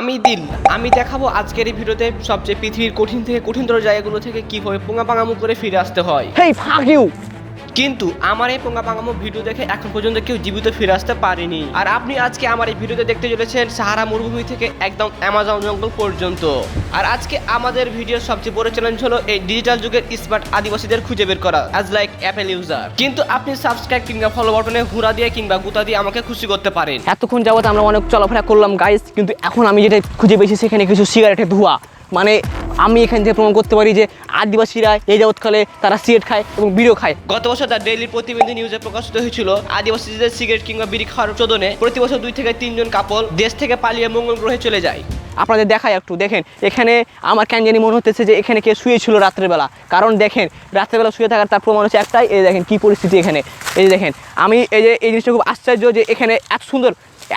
আমি দিল। আমি দেখাবো আজকের এই ভিডিওতে সবচেয়ে পৃথিবীর কঠিন থেকে কঠিনতর জায়গাগুলো থেকে কীভাবে পোঙা পাঙামু করে ফিরে আসতে হয়। হেই ফাক ইউ কিন্তু আমার এই পোঙা পাঙামু ভিডিও দেখে এখন পর্যন্ত কেউ জীবিত ফিরে আসতে পারেনি। আর আপনি আজকে আমার এই ভিডিওতে দেখতে চলেছেন সাহারা মরুভূমি থেকে একদম অ্যামাজন জঙ্গল পর্যন্ত। আর আজকে আমাদের ভিডিওর সবচেয়ে বড় চ্যালেঞ্জ হলো এই ডিজিটাল যুগের স্মার্ট আদিবাসীদের খুঁজে বের করা অ্যাজ লাইক অ্যাপেল ইউজার কিন্তু আপনি সাবস্ক্রাইব কিংবা ফলো বাটনে হুরা দিয়ে কিংবা গুতা দিয়ে আমাকে খুশি করতে পারেন। এতক্ষণ যাবত আমরা অনেক চলাফেরা করলাম গাইস কিন্তু এখন আমি যেটা খুঁজে পেয়েছি সেখানে কিছু সিগারেটের ধোঁয়া। মানে আমি এখান থেকে প্রমাণ করতে পারি যে আদিবাসীরা এই যাবৎকালে তারা সিগারেট খায় এবং বিড়িও খায়। গত বছর তার ডেইলি প্রতিবেদী নিউজে প্রকাশিত হয়েছিল আদিবাসীদের সিগারেট কিংবা বিড়ি খাওয়ার চোদনে প্রতি বছর দুই থেকে তিনজন কাপল দেশ থেকে পালিয়ে মঙ্গল গ্রহে চলে যায়। আপনাদের দেখায় একটু দেখেন এখানে আমার কেন জানি মনে হতেছে যে এখানে কে শুয়েছিল রাত্রেবেলা। কারণ দেখেন রাত্রেবেলা শুয়ে থাকার তার প্রমাণ হচ্ছে একটাই এই দেখেন কি পরিস্থিতি এখানে। এই যে দেখেন আমি এই যে এই জিনিসটা খুব আশ্চর্য যে এখানে এত সুন্দর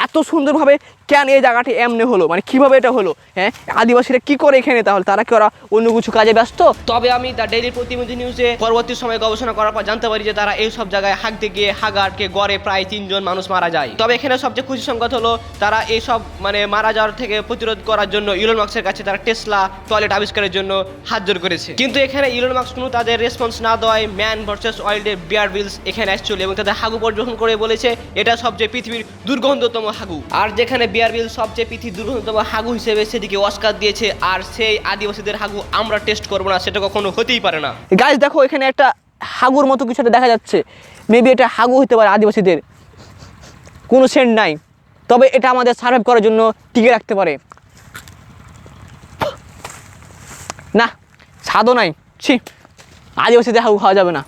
এত সুন্দরভাবে কেন এই জায়গাটি এমনি হলো? মানে কীভাবে এটা হলো? হ্যাঁ? আদিবাসীরা কি করে এখানে? তাহলে তারা কি ওরা অন্য কিছু কাজে ব্যস্ত? তবে আমি দ্য ডেইলি প্রতিনিধি নিউজে পরবর্তী সময় গবেষণা করার পর জানতে পারি যে তারা এই সব জায়গায় হাঁকতে গিয়ে হাগারকে গড়ে প্রায় তিনজন মানুষ মারা যায়। তবে এখানে সবচেয়ে খুশি সংবাদ হলো তারা এই সব মানে মারা যাওয়ার থেকে প্রতিরোধ করার জন্য ইলন মার্কসের কাছে তারা টেসলা টয়লেট আবিষ্কারের জন্য হাত জোর করেছে। কিন্তু এখানে ইলন মার্কস কোনো তাদের রেসপন্স না দেওয়ায় ম্যান ভার্সেস ওয়াইল্ডের বিয়ার বিলস এখানে আসছিল এবং তাদের হাগু পর্যবেক্ষণ করে বলেছে, এটা সবচেয়ে পৃথিবীর দুর্গন্ধতম হাগু। আর যেখানে বিয়ার বিল সবচেয়ে পৃথিবীর দুর্গন্ধতম হাগু হিসেবে সেদিকে অস্কার দিয়েছে, আর সেই আদিবাসীদের হাগু আমরা টেস্ট করব না, সেটা কখনো হতেই পারে না। গাছ দেখো, এখানে একটা হাগুর মতো কিছু দেখা যাচ্ছে। মেবি এটা হাগু হতে পারে আদিবাসীদের। কোনো সেন্ট নাই। তবে এটা আমাদের সার্ভাইভ করার জন্য টিকে রাখতে পারে। না, স্বাদও নাই। ছি, আদিবাসীদের হাগু খাওয়া যাবে না।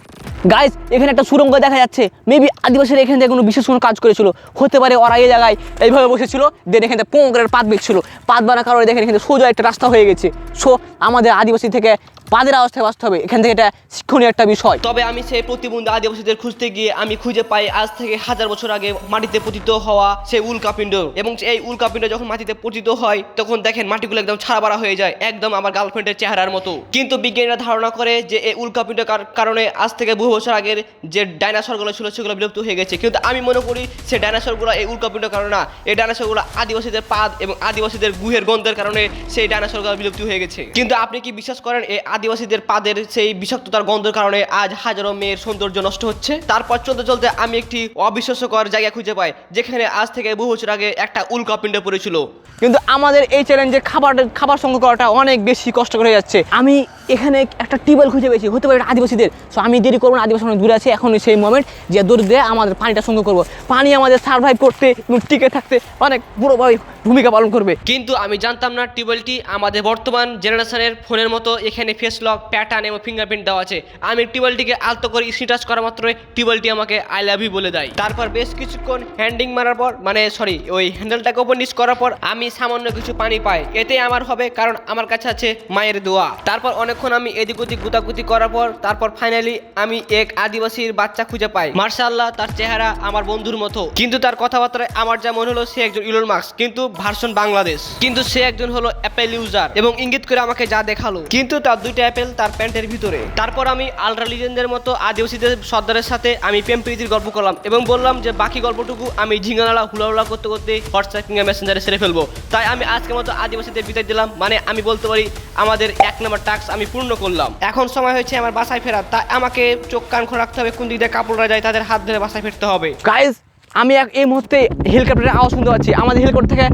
গাইস এখানে একটা সুরঙ্গ দেখা যাচ্ছে। মেবি আদিবাসীরা এখান থেকে কোনো বিশেষ কোনো কাজ করেছিল। হতে পারে ওরা এই জায়গায় এইভাবে বসেছিল দেন এখান থেকে পোঁ করে পাত বেঁচছিল পাত বানা কারণে দেখেন এখানে সোজা একটা রাস্তা হয়ে গেছে। সো আমাদের আদিবাসী থেকে পাদের অবস্থায় বাঁচতে হবে। এখান থেকে এটা শিক্ষণীয় একটা বিষয়। তবে আমি সেই প্রতিবন্ধী আদিবাসীদের খুঁজতে গিয়ে আমি খুঁজে পাই আজ থেকে হাজার বছর আগে মাটিতে পতিত হওয়া সেই উল্কাপিণ্ড এবং এই উল্কাপিণ্ড যখন মাটিতে পতিত হয়, তখন দেখেন মাটিগুলো একদম ছাড়াবাড়া হয়ে যায়, একদম আমার গার্লফ্রেন্ডের চেহারার মতো। কিন্তু বিজ্ঞানীরা ধারণা করে যে এই উল্কাপিণ্ডের কার- কারণে আজ থেকে বহু বছর আগের যে ডাইনোসরগুলো ছিল, সেগুলো বিলুপ্ত হয়ে গেছে। কিন্তু আমি মনে করি সেই ডাইনোসরগুলো এই উল্কাপিণ্ডের কারণে না, এই ডাইনোসরগুলো আদিবাসীদের পাদ এবং আদিবাসীদের গুহের গন্ধের কারণে সেই ডাইনোসরগুলো বিলুপ্ত হয়ে গেছে। কিন্তু আপনি কি বিশ্বাস করেন এই আদিবাসীদের পাদের সেই বিষাক্ততার গন্ধের কারণে আজ হাজারো মেয়ের সৌন্দর্য নষ্ট হচ্ছে। তারপর চলতে চলতে আমি একটি অবিশ্বাস্যকর জায়গা খুঁজে পাই, যেখানে আজ থেকে বহু বছর আগে একটা উল্কাপিণ্ড পড়েছিল। কিন্তু আমাদের এই চ্যালেঞ্জে খাবার খাবার সংগ্রহ করাটা অনেক বেশি কষ্টকর হয়ে যাচ্ছে। আমি এখানে একটা টিউবওয়েল খুঁজে পেয়েছি, হতে পারে আদিবাসীদের। সো আমি দেরি করব না আদিবাসী অনেক দূরে আছে এখন সেই মোমেন্ট যে দূর দিয়ে আমাদের পানিটা সংগ্রহ করব। পানি আমাদের সার্ভাইভ করতে এবং টিকে থাকতে অনেক পুরোভাবে ভূমিকা পালন করবে। কিন্তু আমি জানতাম না টিউবওয়েলটি আমাদের বর্তমান জেনারেশনের ফোনের মতো এখানে ফেস লক প্যাটার্ন এবং ফিঙ্গারপ্রিন্ট দেওয়া আছে। আমি টিউবওয়েলটিকে আলতো করে স্ক্রিন টাচ করা মাত্রই টিউবওয়েলটি আমাকে আই লাভ ইউ বলে দেয়। তারপর বেশ কিছুক্ষণ হ্যান্ডিং মারার পর মানে সরি ওই হ্যান্ডেলটাকে ওপর নিচ করার পর আমি সামান্য কিছু পানি পাই। এতে আমার হবে, কারণ আমার কাছে আছে মায়ের দোয়া। তারপর অনেকক্ষণ আমি এদিক ওদিক গুতাগুতি করার পর, তারপর ফাইনালি আমি এক আদিবাসীর বাচ্চা খুঁজে পাই। মার্শাল্লাহ, তার চেহারা আমার বন্ধুর মতো। কিন্তু তার কথাবার্তায় আমার যা মনে হলো, সে একজন ইলন মার্কস কিন্তু ভার্সন বাংলাদেশ কিন্তু সে একজন হলো অ্যাপেল ইউজার এবং ইঙ্গিত করে আমাকে যা দেখাল। কিন্তু তার দুইটা অ্যাপেল তার প্যান্টের ভিতরে। তারপর আমি আলট্রা লিজেন্ডের মতো আদিবাসীদের সর্দারের সাথে আমি প্রেম প্রীতির গল্প করলাম এবং বললাম যে, বাকি গল্পটুকু আমি ঝিঙ্গানালা হুলাহুলা করতে করতে হোয়াটসঅ্যাপ কিংবা মেসেঞ্জারে সেরে ফেলব। তাই আমি আজকের মতো আদিবাসীদের বিদায় দিলাম। মানে আমি বলতে পারি, আমাদের এক নম্বর টাস্ক আমি পূর্ণ করলাম। এখন সময় হয়েছে আমার বাসায় ফেরার। তাই আমাকে চোখ কান খোলা রাখতে হবে কোন দিক দিয়ে কাপড়রা যায় তাদের হাত ধরে বাসায় ফিরতে হবে। গাইজ আমি এক এই মুহূর্তে হেলিকপ্টারের আওয়াজ শুনতে পাচ্ছি। আমাদের হেলিকপ্টার থেকে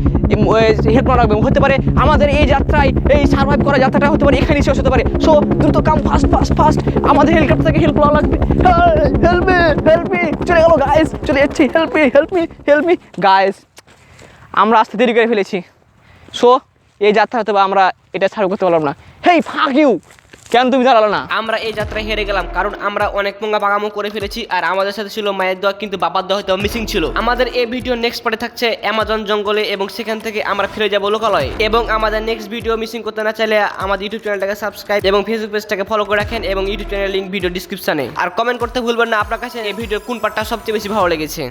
হেল্প করা লাগবে। হতে পারে আমাদের এই যাত্রায় এই সার্ভাইভ করা যাত্রাটা হতে পারে এখানেই শেষ হতে পারে। সো দ্রুত কাম ফাস্ট ফাস্ট ফাস্ট আমাদের হেলিকপ্টার থেকে হেল্প করা লাগবে। হেল্প মি হেল্প মি চলে গেল গাইজ চলে যাচ্ছি। Help me help me help me guys আমরা আসতে দেরি করে ফেলেছি। সো এই যাত্রা পারে আমরা এটা সার্ভ করতে পারলাম না। হেই ফাক ইউ কেন তুমি দাঁড়াল না? আমরা এই যাত্রায় হেরে গেলাম, কারণ আমরা অনেক পোঙ্গা পাকামো করে ফেলেছি, আর আমাদের সাথে ছিল মায়ের দোয়া, কিন্তু বাবার দোয়া হয়তো মিসিং ছিল। আমাদের এই ভিডিও নেক্সট পার্টে থাকছে অ্যামাজন জঙ্গলে, এবং সেখান থেকে আমরা ফিরে যাব লোকালয়ে। এবং আমাদের নেক্সট ভিডিও মিসিং করতে না চাইলে আমাদের ইউটিউব চ্যানেলটাকে সাবস্ক্রাইব এবং ফেসবুক পেজটাকে ফলো করে রাখেন, এবং ইউটিউব চ্যানেল লিঙ্ক ভিডিও ডিসক্রিপশনে আর কমেন্ট করতে ভুলবেন না, আপনার কাছে এই ভিডিওর কোন পার্টটা সবচেয়ে বেশি ভালো লেগেছে?